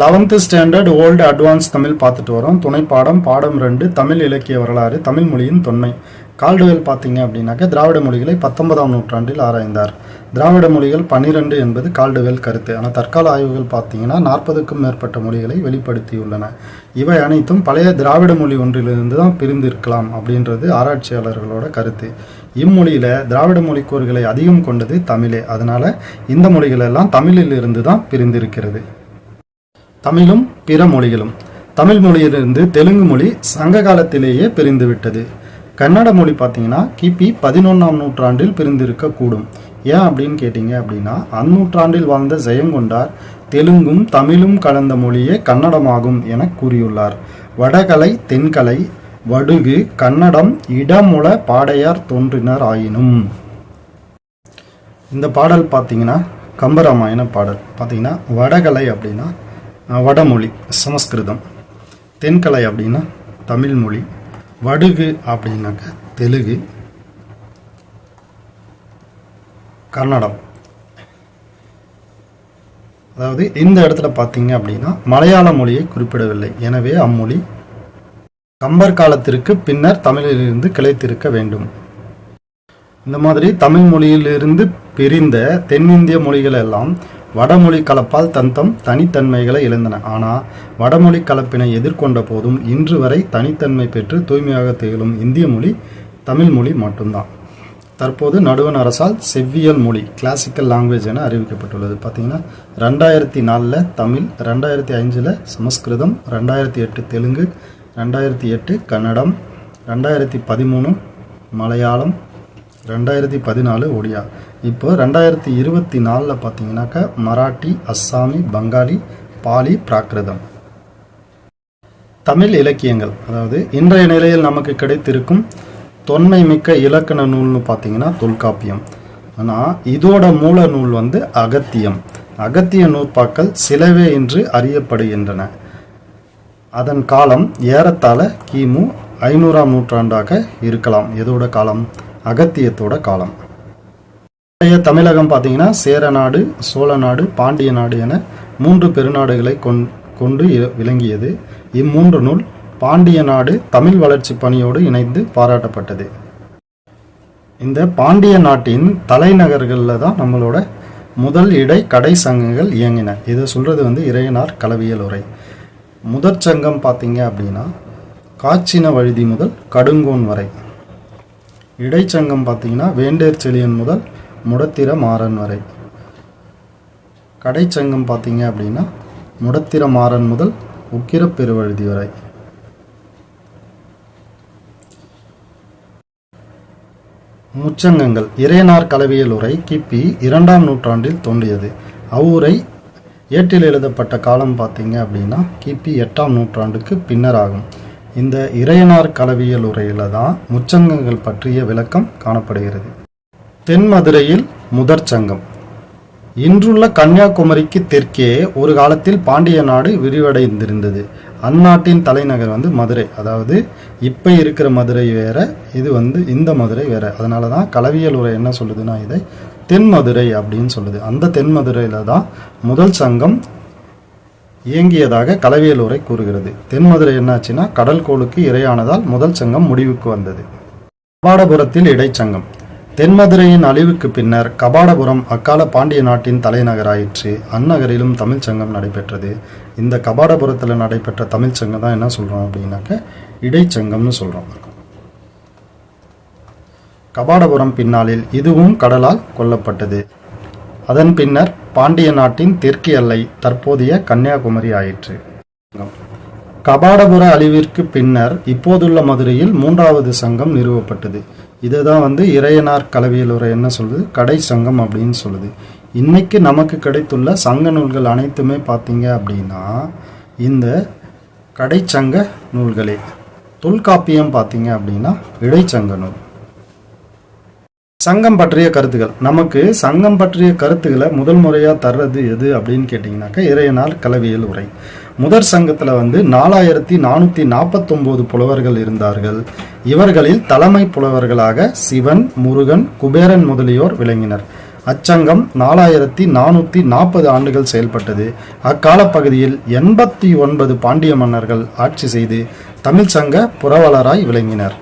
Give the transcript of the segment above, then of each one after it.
Eleventh standard old advance Tamil பார்த்துட்டு வரோம். துணை பாடம் பாடம் ரெண்டு தமிழ் இலக்கிய வரலாறு தமிழ் மொழியின் தொன்மை. கால்டுவெல் பார்த்தீங்க அப்படின்னாக்க திராவிட மொழிகளை பத்தொன்பதாம் நூற்றாண்டில் ஆராய்ந்தார். திராவிட மொழிகள் பன்னிரெண்டு என்பது கால்டுவெல் கருத்து. ஆனால் தற்கால ஆய்வுகள் பார்த்தீங்கன்னா நாற்பதுக்கும் மேற்பட்ட மொழிகளை வெளிப்படுத்தியுள்ளன. இவை அனைத்தும் பழைய திராவிட மொழி ஒன்றிலிருந்து தான் பிரிந்திருக்கலாம் அப்படின்றது ஆராய்ச்சியாளர்களோட கருத்து. இம்மொழியில் திராவிட மொழிக்கூறுகளை அதிகம் கொண்டது தமிழே. அதனால் இந்த மொழிகளெல்லாம் தமிழிலிருந்து தமிழில் இருந்து தான் பிரிந்திருக்கிறது. தமிழும் பிற மொழிகளும். தமிழ் மொழியிலிருந்து தெலுங்கு மொழி சங்க காலத்திலேயே பிரிந்துவிட்டது. கன்னட மொழி பார்த்தீங்கன்னா கிபி பதினொன்றாம் நூற்றாண்டில் பிரிந்திருக்கக்கூடும். ஏன் அப்படின்னு கேட்டிங்க அப்படின்னா அந்நூற்றாண்டில் வாழ்ந்த ஜெயங்கொண்டார் தெலுங்கும் தமிழும் கலந்த மொழியே கன்னடமாகும் என கூறியுள்ளார். வடகலை தென்கலை வடுகு கன்னடம் இடமுல பாடையார் தோன்றினர் ஆயினும். இந்த பாடல் பார்த்தீங்கன்னா கம்பராமாயண பாடல். பார்த்தீங்கன்னா வடகலை அப்படின்னா வடமொழி சமஸ்கிருதம். தென்கலை அப்படின்னா தமிழ் மொழி. வடுகு அப்படின்னாக்க தெலுங்கு. கன்னடம் அதாவது இந்த இடத்துல பார்த்தீங்க அப்படின்னா மலையாள மொழியை குறிப்பிடவில்லை. எனவே அம்மொழி கம்பர் காலத்திற்கு பின்னர் தமிழிலிருந்து கிளைத்திருக்க வேண்டும். இந்த மாதிரி தமிழ் மொழியிலிருந்து பிரிந்த தென்னிந்திய மொழிகள் எல்லாம் வடமொழி கலப்பால் தந்தம் தனித்தன்மைகளை இழந்தன. ஆனால் வடமொழி கலப்பினை எதிர்கொண்ட போதும் இன்று வரை தனித்தன்மை பெற்று தூய்மையாக திகழும் இந்திய மொழி தமிழ் மொழி மட்டும்தான். தற்போது நடுவண் அரசால் செவ்வியல் மொழி கிளாசிக்கல் லாங்குவேஜ் என அறிவிக்கப்பட்டுள்ளது. பார்த்தீங்கன்னா ரெண்டாயிரத்தி நாலில் தமிழ் ரெண்டாயிரத்தி அஞ்சில் சமஸ்கிருதம் ரெண்டாயிரத்தி எட்டு தெலுங்கு ரெண்டாயிரத்தி எட்டு கன்னடம் ரெண்டாயிரத்தி பதிமூணு மலையாளம் ரெண்டாயிரத்தி பதினாலு ஒடியா. இப்போ ரெண்டாயிரத்தி இருபத்தி நாலில் பார்த்தீங்கன்னாக்கா மராட்டி அஸ்ஸாமி பங்காளி பாலி பிராகிருதம் தமிழ் இலக்கியங்கள் அதாவது இன்றைய நிலையில் நமக்கு கிடைத்திருக்கும் தொன்மை மிக்க இலக்கண நூல்னு பார்த்தீங்கன்னா தொல்காப்பியம். ஆனால் இதோட மூல நூல் வந்து அகத்தியம். அகத்திய நூற்பாக்கள் சிலவே என்று அறியப்படுகின்றன. அதன் காலம் ஏறத்தாழ கிமு ஐநூறாம் நூற்றாண்டாக இருக்கலாம். எதோட காலம்? அகத்தியத்தோட காலம். பழைய தமிழகம் பார்த்தீங்கன்னா சேர நாடு சோழ நாடு பாண்டிய நாடு என மூன்று பெருநாடுகளை கொண் கொண்டு விளங்கியது. இம்மூன்று நூல் பாண்டிய நாடு தமிழ் வளர்ச்சி பணியோடு இணைந்து பாராட்டப்பட்டது. இந்த பாண்டிய நாட்டின் தலைநகர்களில் தான் நம்மளோட முதல் இடை கடை சங்கங்கள் இயங்கின. இதை சொல்கிறது வந்து இறையனார் கலவியல் உரை. முதற் சங்கம் பார்த்தீங்க அப்படின்னா காச்சின வழுதி முதல் கடுங்கோன் வரை. இடைச்சங்கம் பார்த்தீங்கன்னா வேண்டேர் செழியன் முதல் முடத்திர மாறன் வரை. கடைச்சங்கம் பார்த்தீங்க அப்படின்னா முடத்திர மாறன் முதல் உக்கிர பெருவழுதி வரை. முச்சங்கங்கள். இறையனார் கலவியல் உரை கிபி இரண்டாம் நூற்றாண்டில் தோன்றியது. அவ்வுரை ஏட்டில் எழுதப்பட்ட காலம் பார்த்தீங்க அப்படின்னா கிபி எட்டாம் நூற்றாண்டுக்கு பின்னர் ஆகும் இந்த இறையனார் கலவியல் உரையில தான் முச்சங்கங்கள் பற்றிய விளக்கம் காணப்படுகிறது. தென்மதுரையில் முதற் சங்கம். இன்றுள்ள கன்னியாகுமரிக்கு தெற்கே ஒரு காலத்தில் பாண்டிய நாடு விரிவடைந்திருந்தது. அந்நாட்டின் தலைநகர் வந்து மதுரை. அதாவது இப்போ இருக்கிற மதுரை வேற இது வந்து இந்த மதுரை வேற. அதனால தான் கலவியல் உரை என்ன சொல்லுதுன்னா இதை தென்மதுரை அப்படின்னு சொல்லுது. அந்த தென்மதுரையில தான் முதல் சங்கம் இயங்கியதாக கலவியலூரை கூறுகிறது. தென்மதுரை என்னாச்சுன்னா கடல்கோளுக்கு இரையானதால் முதல் சங்கம் முடிவுக்கு வந்தது. கபாடபுரத்தில் இடைச்சங்கம். தென்மதுரையின் அழிவுக்கு பின்னர் கபாடபுரம் அக்கால பாண்டிய நாட்டின் தலைநகராயிற்று. அந்நகரிலும் தமிழ்ச் சங்கம் நடைபெற்றது. இந்த கபாடபுரத்தில் நடைபெற்ற தமிழ்ச்சங்கம் தான் என்ன சொல்கிறோம் அப்படின்னாக்க இடைச்சங்கம்னு சொல்கிறோம் கபாடபுரம் பின்னாளில் இதுவும் கடலால் கொல்லப்பட்டது. அதன் பின்னர் பாண்டிய நாட்டின் தெற்கு எல்லை தற்போதைய கன்னியாகுமரி ஆயிற்று. கபாடபுர அழிவிற்கு பின்னர் இப்போதுள்ள மதுரையில் மூன்றாவது சங்கம் நிறுவப்பட்டது. இதுதான் வந்து இறையனார் கலவியல் உரை என்ன சொல்லுது? கடை சங்கம் அப்படின்னு சொல்லுது. இன்னைக்கு நமக்கு கிடைத்துள்ள சங்க நூல்கள் அனைத்துமே பார்த்தீங்க அப்படின்னா இந்த கடைச்சங்க நூல்களே. தொல்காப்பியம் பார்த்தீங்க அப்படின்னா இடைச்சங்க நூல். சங்கம் பற்றிய கருத்துக்கள் நமக்கு சங்கம் பற்றிய கருத்துக்களை முதல் முறையாக தர்றது எது அப்படின்னு கேட்டிங்கனாக்கா இறையனார் கலவியல் உரை. முதற் சங்கத்தில் வந்து நாலாயிரத்தி நானூற்றி நாற்பத்தொம்போது புலவர்கள் இருந்தார்கள். இவர்களில் தலைமை புலவர்களாக சிவன் முருகன் குபேரன் முதலியோர் விளங்கினர். அச்சங்கம் நாலாயிரத்தி நானூற்றி நாற்பது ஆண்டுகள் செயல்பட்டது. அக்காலப்பகுதியில் எண்பத்தி ஒன்பது பாண்டிய மன்னர்கள் ஆட்சி செய்து தமிழ் சங்க புரவலராய் விளங்கினர்.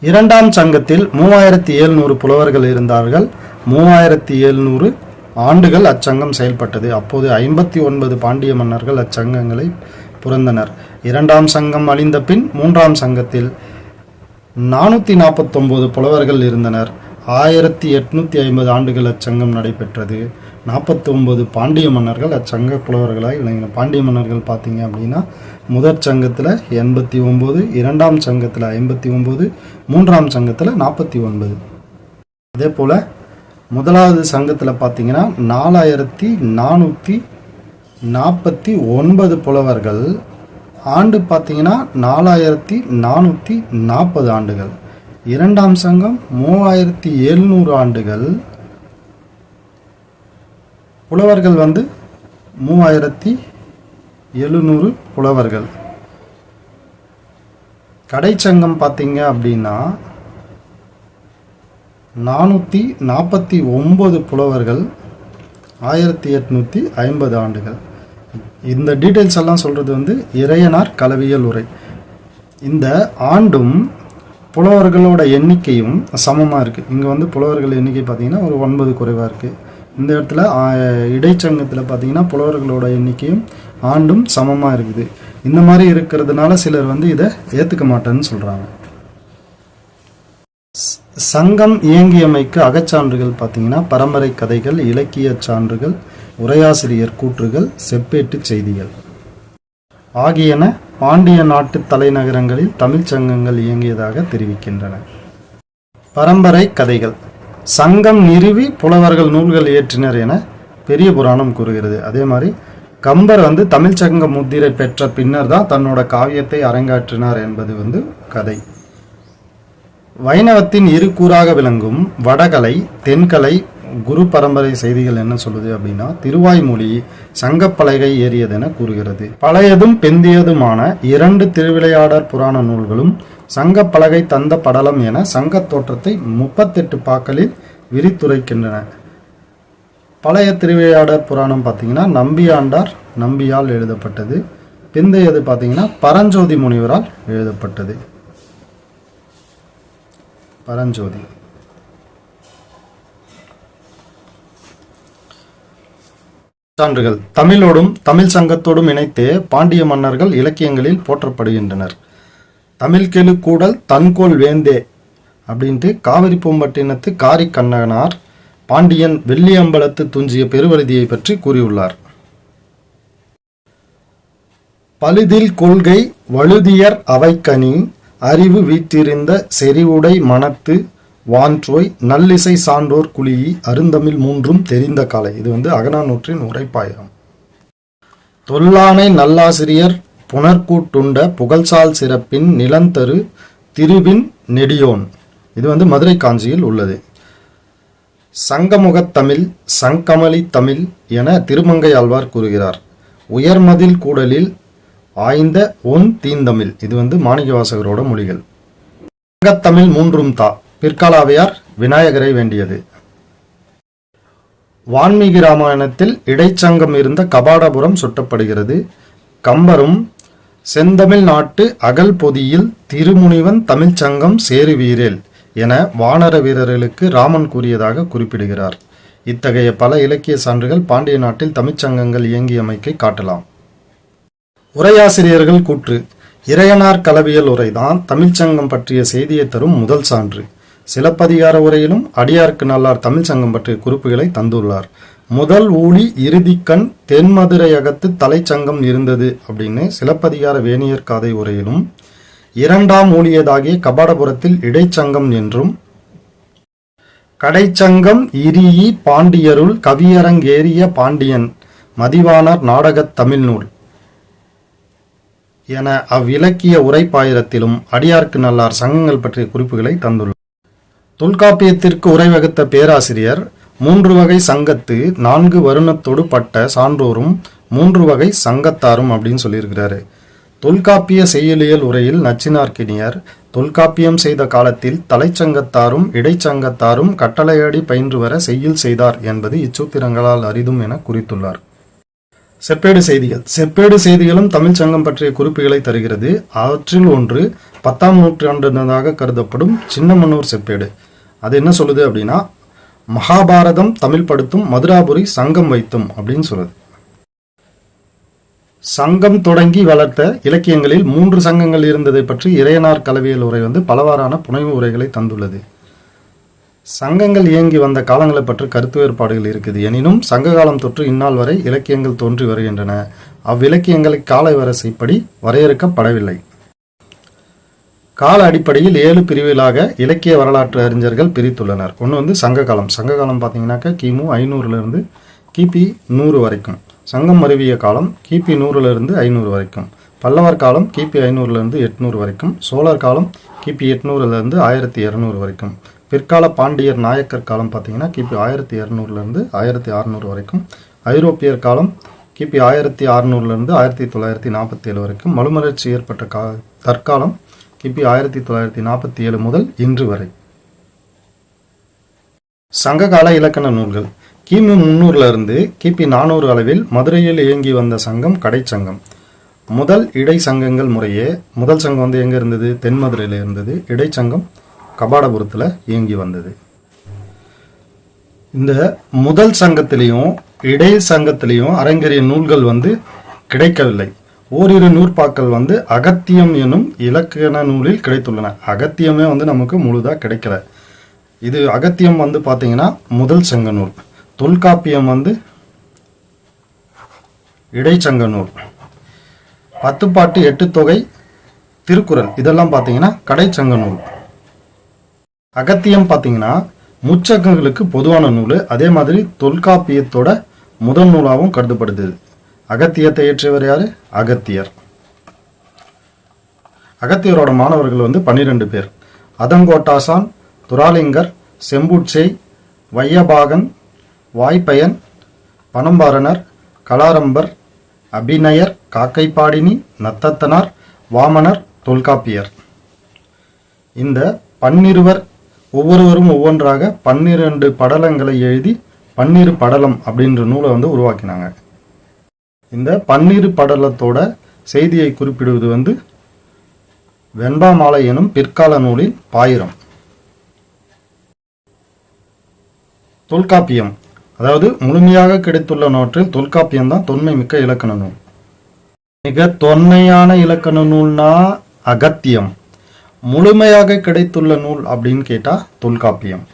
இரண்டாம் சங்கத்தில் மூவாயிரத்தி எழுநூறு புலவர்கள் இருந்தார்கள். மூவாயிரத்தி எழுநூறு ஆண்டுகள் அச்சங்கம் செயல்பட்டது. அப்போது ஐம்பத்தி ஒன்பது பாண்டிய மன்னர்கள் அச்சங்கங்களை புரந்தனர். இரண்டாம் சங்கம் அழிந்த பின் மூன்றாம் சங்கத்தில் நானூற்றி நாற்பத்தொம்போது புலவர்கள் இருந்தனர். ஆயிரத்தி எட்நூற்றி ஐம்பது ஆண்டுகள் அச்சங்கம் நடைபெற்றது. நாற்பத்தி ஒம்பது பாண்டிய மன்னர்கள் அச்சங்க புலவர்களாக விளங்கின. பாண்டிய மன்னர்கள் பார்த்தீங்க அப்படின்னா முதற் சங்கத்தில் எண்பத்தி ஒம்பது இரண்டாம் சங்கத்தில் ஐம்பத்தி ஒம்பது மூன்றாம் சங்கத்தில் நாற்பத்தி ஒன்பது அதே போல் முதலாவது சங்கத்தில் பார்த்தீங்கன்னா நாலாயிரத்தி நானூற்றி நாற்பத்தி ஒன்பது புலவர்கள். ஆண்டு பார்த்தீங்கன்னா நாலாயிரத்தி நானூற்றி நாற்பது ஆண்டுகள். இரண்டாம் சங்கம் மூவாயிரத்தி எழுநூறு ஆண்டுகள். புலவர்கள் வந்து மூவாயிரத்தி எழுநூறு புலவர்கள். கடைச்சங்கம் பார்த்தீங்க அப்படின்னா நானூற்றி நாற்பத்தி ஒம்பது புலவர்கள் ஆயிரத்தி எட்நூற்றி ஐம்பது ஆண்டுகள். இந்த டீட்டெயில்ஸ் எல்லாம் சொல்கிறது வந்து இறையனார் கலவியல் உரை. இந்த ஆண்டும் புலவர்களோட எண்ணிக்கையும் சமமாக இருக்குது இங்கே வந்து புலவர்கள் எண்ணிக்கை பார்த்திங்கன்னா ஒரு ஒன்பது குறைவாக இருக்குது இந்த இடத்துல இடைச்சங்கத்தில் பார்த்தீங்கன்னா புலவர்களோட எண்ணிக்கையும் ஆண்டும் சமமாக இருக்குது. இந்த மாதிரி இருக்கிறதுனால சிலர் வந்து இதை ஏற்றுக்க மாட்டேன்னு சொல்கிறாங்க சங்கம் இயங்கியமைக்கு அகச்சான்றுகள் பார்த்தீங்கன்னா பரம்பரை கதைகள் இலக்கிய சான்றுகள் உரையாசிரியர் கூற்றுகள் செப்பேட்டு செய்திகள். ஆகியன பாண்டிய நாட்டு தலைநகரங்களில் தமிழ்ச் சங்கங்கள் இயங்கியதாக தெரிவிக்கின்றன. பரம்பரை கதைகள். சங்கம் நிறுவி புலவர்கள் நூல்கள் இயற்றினர் என பெரிய புராணம் கூறுகிறது. அதே மாதிரி கம்பர் வந்து தமிழ் சங்க முத்திரை பெற்ற பின்னர் தான் தன்னோட காவியத்தை அரங்காற்றினார் என்பது வந்து கதை. வைணவத்தின் இரு கூறாக விளங்கும் வடகலை தென்கலை குரு பரம்பரை செய்திகள் என்ன சொல்லுது அப்படின்னா திருவாய்மொழி சங்கப்பலகை ஏறியதென கூறுகிறது. பழையதும் பெந்தியதுமான இரண்டு திருவிளையாடற் புராண நூல்களும் சங்கப்பலகை தந்த படலம் என சங்கத் தோற்றத்தை முப்பத்தெட்டு பாக்களில் விரித்துரைக்கின்றன. பழைய திருவிளையாடற் புராணம் பார்த்தீங்கன்னா நம்பியாண்டார் நம்பியால் எழுதப்பட்டது. பிந்தையது பார்த்தீங்கன்னா பரஞ்சோதி முனிவரால் எழுதப்பட்டது. பரஞ்சோதி. சான்றுகள். தமிழோடும் தமிழ் சங்கத்தோடும் இணைத்து பாண்டிய மன்னர்கள் இலக்கியங்களில் போற்றப்படுகின்றனர். தமிழ்கெழு கூடல் தன்கோல் வேந்தே அப்படின்ட்டு காவிரி பூம்பட்டினத்து காரி கண்ணனார் பாண்டியன் வெள்ளியம்பலத்து துஞ்சிய பெருவழுதியை பற்றி கூறியுள்ளார். பழுதில் கொள்கை வழுதியர் அவைக்கனி அறிவு வீற்றிருந்த செறிவுடை மனத்து வான்றோய் நல்லிசை சான்றோர் குழியி அருந்தமிழ் மூன்றும் தெரிந்த காலை. இது வந்து அகனானூற்றின் உரைப்பாயிரம் தொல்லானை நல்லாசிரியர் புனர்கூட்டுண்ட புகழ்சால் சிறப்பின் நிலந்தரு திருவின் நெடியோன். இது வந்து மதுரை காஞ்சியில் உள்ளது. சங்கமுகத் தமிழ் சங்கமலி தமிழ் என திருமங்கை ஆழ்வார் கூறுகிறார். உயர்மதில் கூடலில் ஆய்ந்த ஒன் தீந்தமிழ். இது வந்து மாணிக்கவாசகரோட மொழிகள். சங்கத்தமிழ் மூன்றும் தா. பிற்காலாவையார் விநாயகரை வேண்டியது. வான்மீகி ராமாயணத்தில் இடைச்சங்கம் இருந்த கபாடபுரம் சுட்டப்படுகிறது. கம்பரும் செந்தமிழ் நாட்டு அகல் பொதியில் திருமுனிவன் தமிழ்ச் சங்கம் சேருவீரேல் என வானர வீரர்களுக்கு ராமன் கூறியதாக குறிப்பிடுகிறார். இத்தகைய பல இலக்கிய சான்றுகள் பாண்டிய நாட்டில் தமிழ்ச்சங்கங்கள் இயங்கியமைக்கை காட்டலாம். உரையாசிரியர்கள் கூற்று இறையனார் கலவியல் உரைதான் தமிழ்ச்சங்கம் பற்றிய செய்தியை தரும் முதல் சான்று. சிலப்பதிகார உரையிலும் அடியார்க்கு நல்லார் தமிழ்ச் சங்கம் பற்றிய குறிப்புகளை தந்துள்ளார். முதல் ஊழி இறுதிக்கண் தென்மதுரையகத்து தலைச்சங்கம் இருந்தது அப்படின்னு சிலப்பதிகார வேணியர் காதை உரையிலும் இரண்டாம் ஊழியதாகிய கபாடபுரத்தில் இடைச்சங்கம் என்றும் கடைச்சங்கம் இரியி பாண்டியருள் கவியரங்கேறிய பாண்டியன் மதிவானார் நாடகத் தமிழ் நூல் என அவ்விலக்கிய உரைப்பாயிரத்திலும் அடியார்க்கு நல்லார் சங்கங்கள் பற்றிய குறிப்புகளை தந்துள்ளார். தொல்காப்பியத்திற்கு உரை வகுத்த பேராசிரியர் மூன்று வகை சங்கத்து நான்கு வருணத்தோடு பட்ட சான்றோரும் மூன்று வகை சங்கத்தாரும் அப்படின்னு சொல்லியிருக்கிறாரு. தொல்காப்பிய செய்யுளியல் உரையில் நச்சினார்க்கினியர் தொல்காப்பியம் செய்த காலத்தில் தலைச்சங்கத்தாரும் இடைச்சங்கத்தாரும் கட்டளையடி பயின்று வர செய்யில் செய்தார் என்பது இச்சூத்திரங்களால் அரிதும் என குறித்துள்ளார். செப்பேடு செய்திகள். செப்பேடு செய்திகளும் தமிழ்ச் சங்கம் பற்றிய குறிப்புகளை தருகிறது. அவற்றில் ஒன்று பத்தாம் நூற்றாண்டினதாக கருதப்படும் சின்னமனூர் செப்பேடு. அது என்ன சொல்லுது அப்படின்னா மகாபாரதம் தமிழ் படுத்தும் மதுராபுரி சங்கம் வைத்தும் அப்படின்னு சொல்லுது. சங்கம் தொடங்கி வளர்த்த இலக்கியங்களில் மூன்று சங்கங்கள் இருந்ததை பற்றி இறையனார் கலவியல் உரை வந்து பலவாறான புனைவு உரைகளை தந்துள்ளது. சங்கங்கள் இயங்கி வந்த காலங்களை பற்றி கருத்து வேறுபாடுகள் இருக்குது. எனினும் சங்க காலம் தொற்று இந்நாள் வரை இலக்கியங்கள் தோன்றி வருகின்றன. அவ்விலக்கியங்களை கால வரிசைப்படி வரையறுக்கப்படவில்லை. கால அடிப்படையில் ஏழு பிரிவுகளாக இலக்கிய வரலாற்று அறிஞர்கள் பிரித்துள்ளனர். ஒன்று வந்து சங்க காலம் சங்க காலம் பார்த்தீங்கன்னாக்கா கிமு ஐநூறுலேருந்து கிபி நூறு வரைக்கும். சங்கம் மருவிய காலம் கிபி நூறுலேருந்து ஐநூறு வரைக்கும். பல்லவர் காலம் கிபி ஐநூறுலேருந்து எட்நூறு வரைக்கும். சோழர் காலம் கிபி எட்நூறுலேருந்து ஆயிரத்தி இரநூறு வரைக்கும். பிற்கால பாண்டியர் நாயக்கர் காலம் பார்த்தீங்கன்னா கிபி ஆயிரத்தி இரநூறுலேருந்து ஆயிரத்தி அறநூறு வரைக்கும். ஐரோப்பியர் காலம் கிபி ஆயிரத்தி அறநூறுலேருந்து ஆயிரத்தி தொள்ளாயிரத்தி நாற்பத்தி ஏழு வரைக்கும். மறுமலர்ச்சி ஏற்பட்ட கா தற்காலம் கிபி ஆயிரத்தி தொள்ளாயிரத்தி நாற்பத்தி ஏழு முதல் இன்று வரை. சங்ககால இலக்கண நூல்கள். கிமு முன்னூறுல இருந்து கிபி நானூறு அளவில் மதுரையில் இயங்கி வந்த சங்கம் கடைச்சங்கம் முதல் இடை சங்கங்கள் முறையே முதல் சங்கம் வந்து எங்கே இருந்தது? தென் மதுரையில் இருந்தது. இடைச்சங்கம் கபாடபுரத்தில் இயங்கி வந்தது. இந்த முதல் சங்கத்திலையும் இடை சங்கத்திலையும் அரங்கேறிய நூல்கள் வந்து கிடைக்கவில்லை. ஓரிரு நூற்பாக்கள் வந்து அகத்தியம் எனும் இலக்கண நூலில் கிடைத்துள்ளன. அகத்தியமே வந்து நமக்கு முழுதா கிடைக்கல. இது அகத்தியம் வந்து பார்த்தீங்கன்னா முதல் சங்க நூல். தொல்காப்பியம் வந்து இடைச்சங்க நூல். பத்துப்பாட்டு எட்டு தொகை திருக்குறள். இதெல்லாம் பார்த்தீங்கன்னா கடைச்சங்க நூல். அகத்தியம் பார்த்தீங்கன்னா முச்சக்கங்களுக்கு பொதுவான நூல். அதே மாதிரி தொல்காப்பியத்தோட முதல் நூலாகவும் கருதப்படுது. அகத்தியத்தை இயற்றியவர் யார்? அகத்தியர். அகத்தியரோட மாணவர்கள் வந்து பன்னிரெண்டு பேர். அதங்கோட்டாசான் துராலிங்கர் செம்புட்சை வையபாகன் வாய்ப்பயன் பனம்பாரணர் கலாரம்பர் அபிநயர் காக்கைப்பாடினி நத்தத்தனார் வாமனர் தொல்காப்பியர். இந்த பன்னிருவர் ஒவ்வொருவரும் ஒவ்வொன்றாக பன்னிரண்டு படலங்களை எழுதி பன்னிரு படலம் அப்படின்ற நூலை வந்து உருவாக்கினாங்க. இந்த பன்னீர் படலத்தோட செய்தியை குறிப்பிடுவது வந்து வெண்பாமாலை எனும் பிற்கால நூலில் பாயிரம். தொல்காப்பியம். அதாவது முழுமையாக கிடைத்துள்ள நோற்றில் தொல்காப்பியம் தான் தொன்மை மிக்க இலக்கண நூல். மிக தொன்மையான இலக்கண நூல்னா அகத்தியம். முழுமையாக கிடைத்துள்ள நூல் அப்படின்னு கேட்டா தொல்காப்பியம்.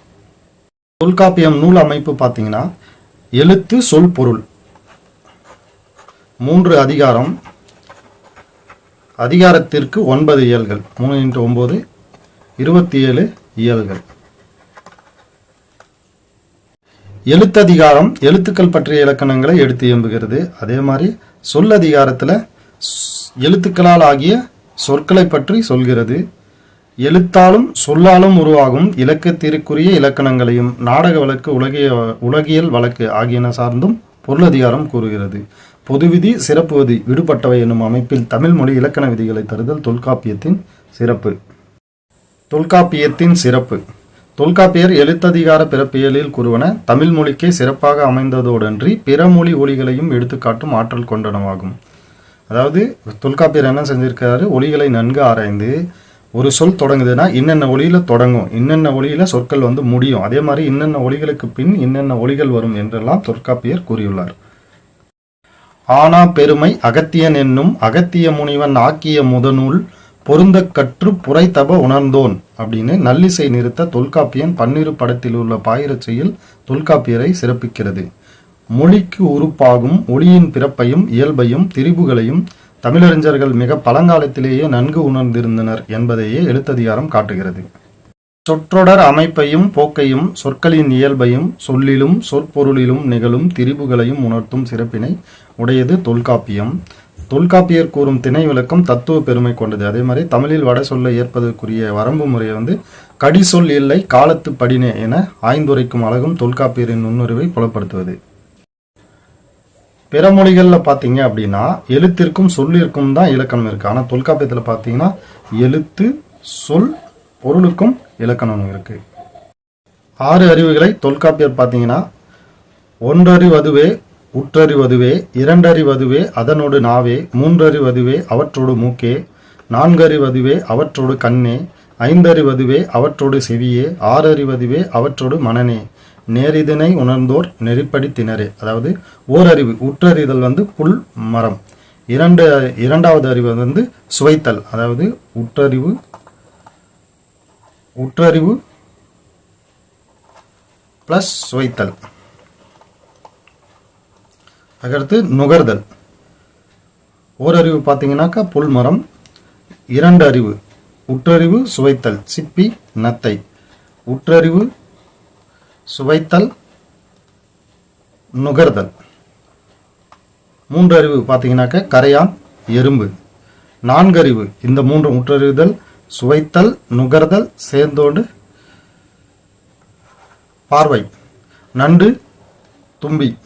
தொல்காப்பியம் நூல் அமைப்பு பார்த்தீங்கன்னா எழுத்து சொல் பொருள் மூன்று அதிகாரம். அதிகாரத்திற்கு ஒன்பது இயல்கள். மூணு இன்ட்டு ஒம்பது இருபத்தி ஏழு இயல்கள். எழுத்ததிகாரம் எழுத்துக்கள் பற்றிய இலக்கணங்களை எடுத்து இயம்புகிறது. அதே மாதிரி சொல் அதிகாரத்தில் எழுத்துக்களால் ஆகிய சொற்களை பற்றி சொல்கிறது. எழுத்தாலும் சொல்லாலும் உருவாகும் இலக்கத்திற்குரிய இலக்கணங்களையும் நாடக வழக்கு உலகிய உலகியல் வழக்கு ஆகியன சார்ந்தும் பொருளதிகாரம் கூறுகிறது. பொது விதி சிறப்பு விதி விடுபட்டவை என்னும் அமைப்பில் தமிழ் மொழி இலக்கண விதிகளை தருதல் தொல்காப்பியத்தின் சிறப்பு. தொல்காப்பியத்தின் சிறப்பு. தொல்காப்பியர் எழுத்ததிகார பிறப்பியலில் கூறுவன தமிழ் மொழிக்கே சிறப்பாக அமைந்ததோடன்றி பிற மொழி ஒலிகளையும் எடுத்துக்காட்டும் ஆற்றல் கொண்டனவாகும். அதாவது தொல்காப்பியர் என்ன செஞ்சிருக்காரு? ஒலிகளை நன்கு ஆராய்ந்து ஒரு சொல் தொடங்குதுன்னா இன்னென்ன ஒளியில் தொடங்கும் இன்னென்ன ஒளியில் சொற்கள் வந்து முடியும். அதே மாதிரி இன்னென்ன ஒளிகளுக்கு பின் இன்னென்ன ஒளிகள் வரும் என்றெல்லாம் தொல்காப்பியர் கூறியுள்ளார். ஆனா பெருமை அகத்தியன் என்னும் அகத்திய முனிவன் ஆக்கிய முதநூல் பொருந்த கற்று புரைத்தப உணர்ந்தோன் அப்படின்னு நல்லிசை நிறுத்த தொல்காப்பியன் பன்னிரு படத்தில் உள்ள பாயிரச்சையில் தொல்காப்பியரை சிறப்பிக்கிறது. மொழிக்கு உறுப்பாகும் ஒளியின் பிறப்பையும் இயல்பையும் திரிபுகளையும் தமிழறிஞர்கள் மிக பழங்காலத்திலேயே நன்கு உணர்ந்திருந்தனர் என்பதையே எழுத்ததிகாரம் காட்டுகிறது. சொற்றொடர் அமைப்பையும் போக்கையும் சொற்களின் இயல்பையும் சொல்லிலும் சொற்பொருளிலும் நிகழும் திரிபுகளையும் உணர்த்தும் சிறப்பினை உடையது தொல்காப்பியம். தொல்காப்பியர் கூறும் திணை விளக்கம் தத்துவ பெருமை கொண்டது. அதே மாதிரி தமிழில் வட சொல்ல ஏற்பதற்குரிய வரம்பு முறையை வந்து கடிசொல் இல்லை காலத்து படினே என ஆய்ந்துரைக்கும் அழகும் தொல்காப்பியரின் நுண்ணுறிவை புலப்படுத்துவது. பிற மொழிகளில் பார்த்தீங்க அப்படின்னா எழுத்திற்கும் சொல்லிற்கும் தான் இலக்கணம் இருக்கு. ஆனால் தொல்காப்பியத்தில் பார்த்தீங்கன்னா எழுத்து சொல் பொருளுக்கும் இலக்கணம் இருக்கு. ஆறு அறிவுகளை தொல்காப்பியர் பார்த்தீங்கன்னா ஒன்றறிவதுவே உற்றறிவதுவே இரண்டறிவதுவே அதனோடு நாவே மூன்றறிவதுவே அவற்றோடு மூக்கே நான்கறிவதுவே அவற்றோடு கண்ணே ஐந்தறிவதுவே அவற்றோடு செவியே ஆறறிவதுவே அவற்றோடு மனனே நேரிதனை உணர்ந்தோர் நெறிப்படி திணறே. அதாவது ஓரறிவு உற்றறிதல் வந்து புல் மரம். இரண்டு இரண்டாவது அறிவு வந்து சுவைத்தல். அதாவது உற்றறிவு உற்றறிவு ப்ளஸ் சுவைத்தல் அதுக்கடுத்து நுகர்தல். ஓரறிவு பார்த்தீங்கன்னாக்கா புல்மரம் இரண்டு அறிவு உற்றறிவு சுவைத்தல் சிப்பி நத்தை. உற்றறிவு சுவைத்தல் நுகர்தல். மூன்று அறிவு பார்த்தீங்கன்னாக்கா கரையான் எறும்பு. நான்கறிவு இந்த மூன்று உற்றறிவுதல் சுவைத்தல் நுகர்தல் சேர்ந்தோடு பார்வை. நண்டு தும்பி.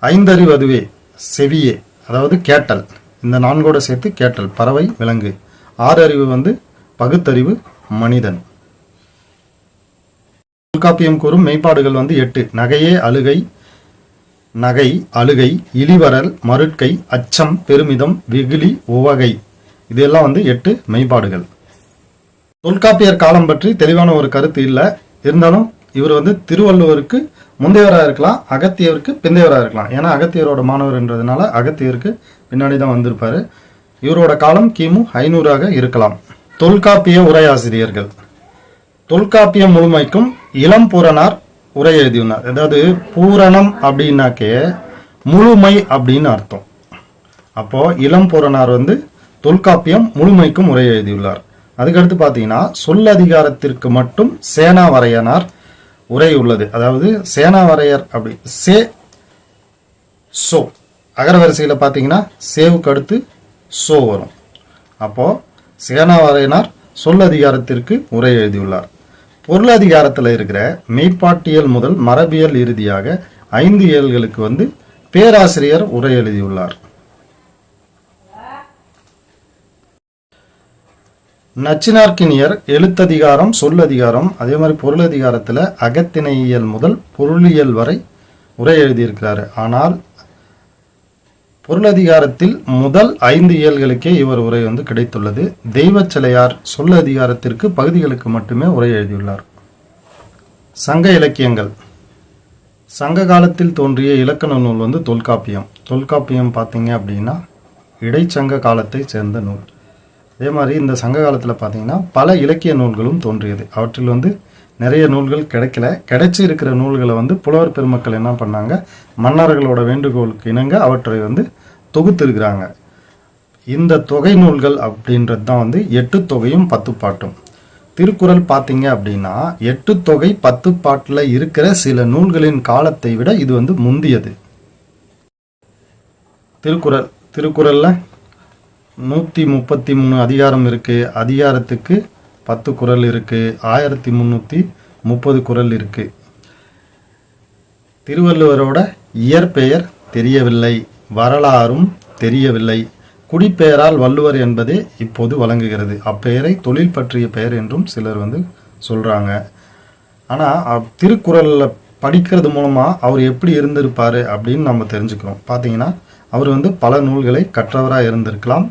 ஐந்தறிவு அதுவே செவியே அதாவது கேட்டல். இந்த நான்கோட சேர்த்து கேட்டல் பறவை விலங்கு. ஆறு அறிவு வந்து பகுத்தறிவு மனிதன். தொல்காப்பியம் கூறும் மெய்ப்பாடுகள் வந்து எட்டு. நகையே அழுகை. நகை அழுகை. இழிவரல் மருட்கை. அச்சம் பெருமிதம். வெகுளி உவகை. இதெல்லாம் வந்து எட்டு மெய்ப்பாடுகள். தொல்காப்பியர் காலம் பற்றி தெளிவான ஒரு கருத்து இல்லை. இருந்தாலும் இவர் வந்து திருவள்ளுவருக்கு முந்தையவராக இருக்கலாம் அகத்தியருக்கு பிந்தையவராக இருக்கலாம். ஏன்னா அகத்தியரோட மாணவர்ன்றதுனால அகத்தியருக்கு பின்னாடி தான் வந்திருப்பாரு. இவரோட காலம் கிமு ஐநூறாக இருக்கலாம். தொல்காப்பிய உரையாசிரியர்கள். தொல்காப்பியம் முழுமைக்கும் இளம் பூரணார் உரை எழுதியுள்ளார். அதாவது பூரணம் அப்படின்னாக்கே முழுமை அப்படின்னு அர்த்தம். அப்போ இளம் பூரணார் வந்து தொல்காப்பியம் முழுமைக்கும் உரை எழுதியுள்ளார். அதுக்கடுத்து பார்த்தீங்கன்னா சொல் அதிகாரத்திற்கு மட்டும் சேனா வரையனார் உரை உள்ளது. அதாவது சேனா வரையர் அப்படி சே சோ. அகரவரிசையில் பார்த்தீங்கன்னா சேவுக்கு அடுத்து சோ வரும். அப்போது சேனா வரையனார் சொல் அதிகாரத்திற்கு உரை எழுதியுள்ளார். பொருளதிகாரத்தில் இருக்கிற மெய்ப்பாட்டியல் முதல் மரபியல் இறுதியாக ஐந்து இயல்களுக்கு வந்து பேராசிரியர் உரை எழுதியுள்ளார். நச்சினார்க்கினியர் எழுத்ததிகாரம் சொல்லதிகாரம் அதே மாதிரி பொருளதிகாரத்தில் அகத்திணையியல் முதல் பொருளியல் வரை உரை எழுதியிருக்கிறாரு. ஆனால் பொருளதிகாரத்தில் முதல் ஐந்து இயல்களுக்கே இவர் உரை வந்து கிடைத்துள்ளது. தெய்வச் சிலையார் சொல்ல அதிகாரத்திற்கு பகுதிகளுக்கு மட்டுமே உரை எழுதியுள்ளார். சங்க இலக்கியங்கள். சங்க காலத்தில் தோன்றிய இலக்கண நூல் வந்து தொல்காப்பியம். தொல்காப்பியம் பார்த்தீங்க அப்படின்னா இடைச்சங்க காலத்தை சேர்ந்த நூல். அதே மாதிரி இந்த சங்க காலத்தில் பார்த்தீங்கன்னா பல இலக்கிய நூல்களும் தோன்றியது. அவற்றில் வந்து நிறைய நூல்கள் கிடைக்கல. கிடைச்சி இருக்கிற நூல்களை வந்து புலவர் பெருமக்கள் என்ன பண்ணாங்க? மன்னர்களோட வேண்டுகோளுக்கு இணங்க அவற்றை வந்து தொகுத்திருக்கிறாங்க. இந்த தொகை நூல்கள் அப்படின்றது தான் வந்து எட்டு தொகையும் பத்து பாட்டும். திருக்குறள் பார்த்தீங்க அப்படின்னா எட்டு தொகை பத்து பாட்டில் இருக்கிற சில நூல்களின் காலத்தை விட இது வந்து முந்தியது. திருக்குறள். திருக்குறளில் நூற்றி முப்பத்தி மூணு அதிகாரம் இருக்குது அதிகாரத்துக்கு பத்து குறள் இருக்குது ஆயிரத்தி முந்நூற்றி முப்பது குறள் இருக்குது திருவள்ளுவரோட இயற்பெயர் தெரியவில்லை. வரலாறும் தெரியவில்லை. குடிப்பெயரால் வள்ளுவர் என்பதே இப்போது வழங்குகிறது. அப்பெயரை தொழில் பற்றிய பெயர் என்றும் சிலர் வந்து சொல்கிறாங்க ஆனால் திருக்குறளில் படிக்கிறது மூலமாக அவர் எப்படி இருந்திருப்பார் அப்படின்னு நம்ம தெரிஞ்சுக்கிறோம். பார்த்தீங்கன்னா அவர் வந்து பல நூல்களை கற்றவராக இருந்திருக்கலாம்.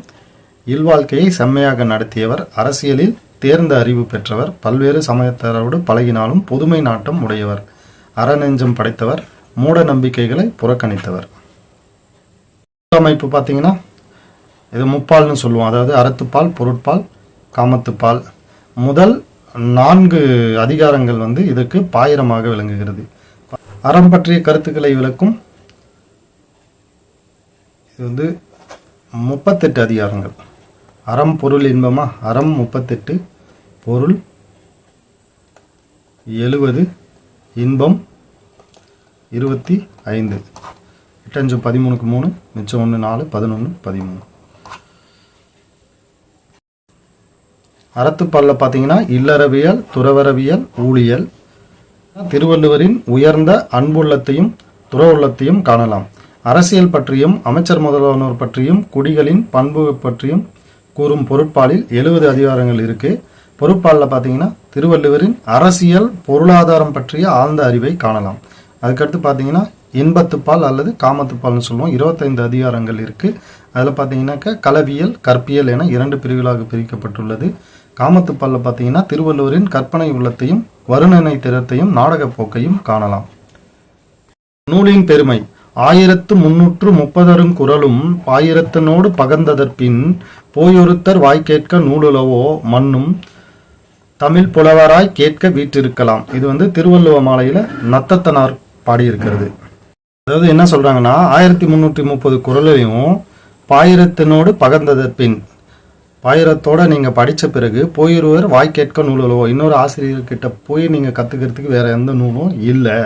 இல்வாழ்க்கையை செம்மையாக நடத்தியவர் அரசியலில் தேர்ந்த அறிவு பெற்றவர் பல்வேறு சமயத்தரோடு பழகினாலும் புதுமை நாட்டம் உடையவர். அறநெஞ்சம் படைத்தவர் மூட நம்பிக்கைகளை புறக்கணித்தவர். அமைப்பு பார்த்தீங்கன்னா இது முப்பால்னு சொல்லுவோம். அதாவது அறத்துப்பால் பொருட்பால் காமத்துப்பால். முதல் நான்கு அதிகாரங்கள் வந்து இதற்கு பாயிரமாக விளங்குகிறது. அறம் பற்றிய கருத்துக்களை விளக்கும் இது வந்து முப்பத்தெட்டு அதிகாரங்கள். அறம் பொருள் இன்பமா? அறம் முப்பத்தெட்டு. பொருள் எழுவது. இன்பம் இருபத்தி ஐந்து. எட்டஞ்சு பதிமூணுக்கு மூணு. மிச்சம் ஒன்று நாலு பதினொன்று பதிமூணு. அறத்துப்பாலில் பார்த்தீங்கன்னா இல்லறவியல் துறவரவியல் ஊழியல். திருவள்ளுவரின் உயர்ந்த அன்புள்ளத்தையும் துறவுள்ளத்தையும் காணலாம். அரசியல் பற்றியும் அமைச்சர் முதல்வனோர் பற்றியும் குடிகளின் பண்பு பற்றியும் கூறும் பொருட்பாலில் எழுபது அதிகாரங்கள் இருக்கு. பொருட்பாலில் பார்த்தீங்கன்னா திருவள்ளுவரின் அரசியல் பொருளாதாரம் பற்றிய ஆழ்ந்த அறிவை காணலாம். அதுக்கடுத்து பார்த்தீங்கன்னா இன்பத்துப்பால் அல்லது காமத்துப்பால்னு சொல்லுவோம். இருபத்தைந்து அதிகாரங்கள் இருக்குது அதில் பார்த்தீங்கன்னாக்கா களவியல் கற்பியல் என இரண்டு பிரிவுகளாக பிரிக்கப்பட்டுள்ளது. காமத்துப்பாலில் பார்த்தீங்கன்னா திருவள்ளுவரின் கற்பனை உள்ளத்தையும் வருணனை திறத்தையும் நாடகப் போக்கையும் காணலாம். நூலின் பெருமை. ஆயிரத்து முன்னூற்று முப்பதரும் குரலும் பாயிரத்தனோடு பகர்ந்ததற்பின் போயொருத்தர் வாய் கேட்க நூலுலவோ மண்ணும் தமிழ் புலவராய் கேட்க வீற்றிருக்கலாம். இது வந்து திருவள்ளுவ மாலையில நத்தத்தனார் பாடியிருக்கிறது. அதாவது என்ன சொல்றாங்கன்னா ஆயிரத்தி முன்னூற்றி முப்பது குரலையும் பாயிரத்தினோடு பகர்ந்ததற்பின் பாயிரத்தோட நீங்க படிச்ச பிறகு போயிருவர் வாய் கேட்க நூலுலவோ இன்னொரு ஆசிரியர்கிட்ட போய் நீங்க கத்துக்கிறதுக்கு வேற எந்த நூலும் இல்லை.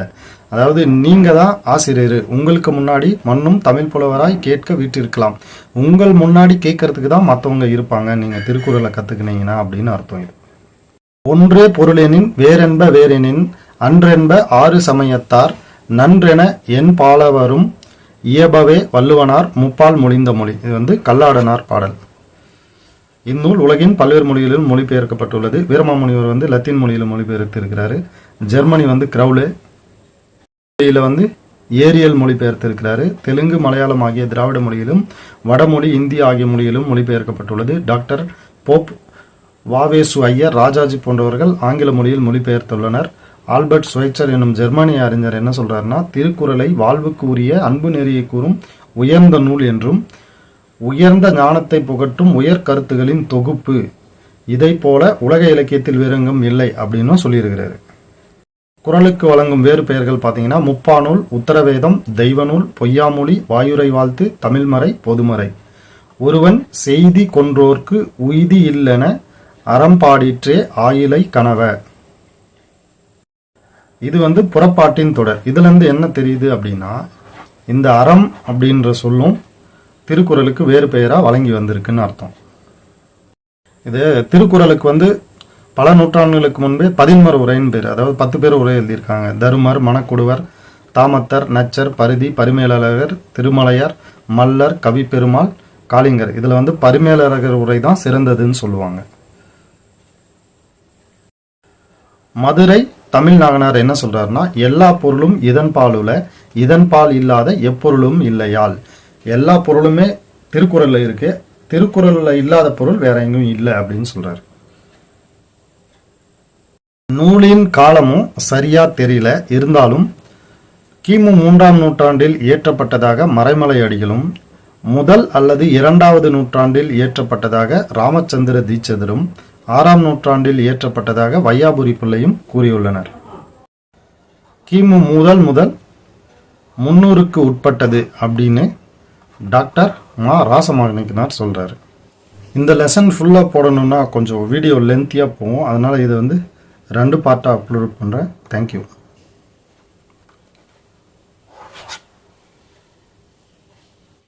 அதாவது நீங்க தான் ஆசிரியர். உங்களுக்கு முன்னாடி மண்ணும் தமிழ் புலவராய் கேட்க வீட்டிருக்கலாம் உங்கள் முன்னாடி கேட்கறதுக்கு தான் மற்றவங்க இருப்பாங்க. நீங்க திருக்குறளை கத்துக்கினீங்கன்னா அப்படின்னு அர்த்தம் இது. ஒன்றே பொருளெனின் வேறென்ப வேறெனின் அன்றென்ப ஆறு சமயத்தார் நன்றென என் பாலவரும் இயபவே வள்ளுவனார் முப்பால் மொழிந்த மொழி. இது வந்து கல்லாடனார் பாடல். இந்நூல் உலகின் பல்வேறு மொழிகளிலும் மொழிபெயர்க்கப்பட்டுள்ளது. வீரமாமுனிவர் வந்து லத்தீன் மொழியில் மொழிபெயர்த்து இருக்கிறாரு ஜெர்மனி வந்து கிரவுலு மொழியில வந்து ஏரியல் மொழிபெயர்த்திருக்கிறாரு. தெலுங்கு மலையாளம் ஆகிய திராவிட மொழியிலும் வடமொழி இந்தி ஆகிய மொழியிலும் மொழிபெயர்க்கப்பட்டுள்ளது. டாக்டர் போப் வாவேசு ஐயர் ராஜாஜி போன்றவர்கள் ஆங்கில மொழியில் மொழிபெயர்த்துள்ளனர். ஆல்பர்ட் ஸ்வைச்சர் என்னும் ஜெர்மானிய அறிஞர் என்ன சொல்றாருன்னா திருக்குறளை வாழ்வுக்கு உரிய அன்பு நெறியை கூறும் உயர்ந்த நூல் என்றும் உயர்ந்த ஞானத்தை புகட்டும் உயர் கருத்துகளின் தொகுப்பு. இதை போல உலக இலக்கியத்தில் வேறெங்கும் இல்லை அப்படின்னும் சொல்லியிருக்கிறாரு. குறளுக்கு வழங்கும் வேறு பெயர்கள் பார்த்தீங்கன்னா முப்பானூல் உத்தரவேதம் தெய்வநூல் பொய்யாமொழி வாயுரை வாழ்த்து தமிழ்மறை பொதுமறை. ஒருவன் செய்தி கொன்றோர்க்கு உய்தி இல்லென அறம்பாடிற்றே ஆயிலை கனவ. இது வந்து புறப்பாட்டின் தொடர். இதுல இருந்து என்ன தெரியுது அப்படின்னா இந்த அறம் அப்படின்ற சொல்லும் திருக்குறளுக்கு வேறு பெயராக வழங்கி வந்திருக்குன்னு அர்த்தம். இது திருக்குறளுக்கு வந்து பல நூற்றாண்டுகளுக்கு முன்பே பதின்மர் உரைன்னு பேர் அதாவது பத்து பேர் உரை எழுதியிருக்காங்க. தருமர் மணக்குடுவர் தாமத்தர் நச்சர் பரிதி பரிமேலழகர் திருமலையார் மல்லர் கவிப்பெருமாள் காளிங்கர். இதில் வந்து பரிமேலழகர் உரை தான் சிறந்ததுன்னு சொல்லுவாங்க. மதுரை தமிழ் நாகனார் என்ன சொல்றாருன்னா எல்லா பொருளும் இதன் பாலுல இதன் பால் இல்லாத எப்பொருளும் இல்லையால். எல்லா பொருளுமே திருக்குறளில் இருக்கு. திருக்குறளில் இல்லாத பொருள் வேற எங்கேயும் இல்லை அப்படின்னு சொல்றாரு. நூலின் காலமும் சரியா தெரியல. இருந்தாலும் கிமு மூன்றாம் நூற்றாண்டில் இயற்றப்பட்டதாக மறைமலை அடிகளும் முதல் அல்லது இரண்டாவது நூற்றாண்டில் இயற்றப்பட்டதாக ராமச்சந்திர தீட்சிதரும் ஆறாம் நூற்றாண்டில் இயற்றப்பட்டதாக வையாபுரி பிள்ளையும் கூறியுள்ளனர். கிமு முதல் முதல் முன்னூறுக்கு உட்பட்டது அப்படின்னு டாக்டர் மா ராசமாணிக்கனார் சொல்றாரு. இந்த லெசன் ஃபுல்லாக போடணும்னா கொஞ்சம் வீடியோ லென்த்தியாக போகும். அதனால இதை வந்து ரெண்டு பார்ட்டாக அப்லோட் பண்ணுறேன் தேங்க்யூ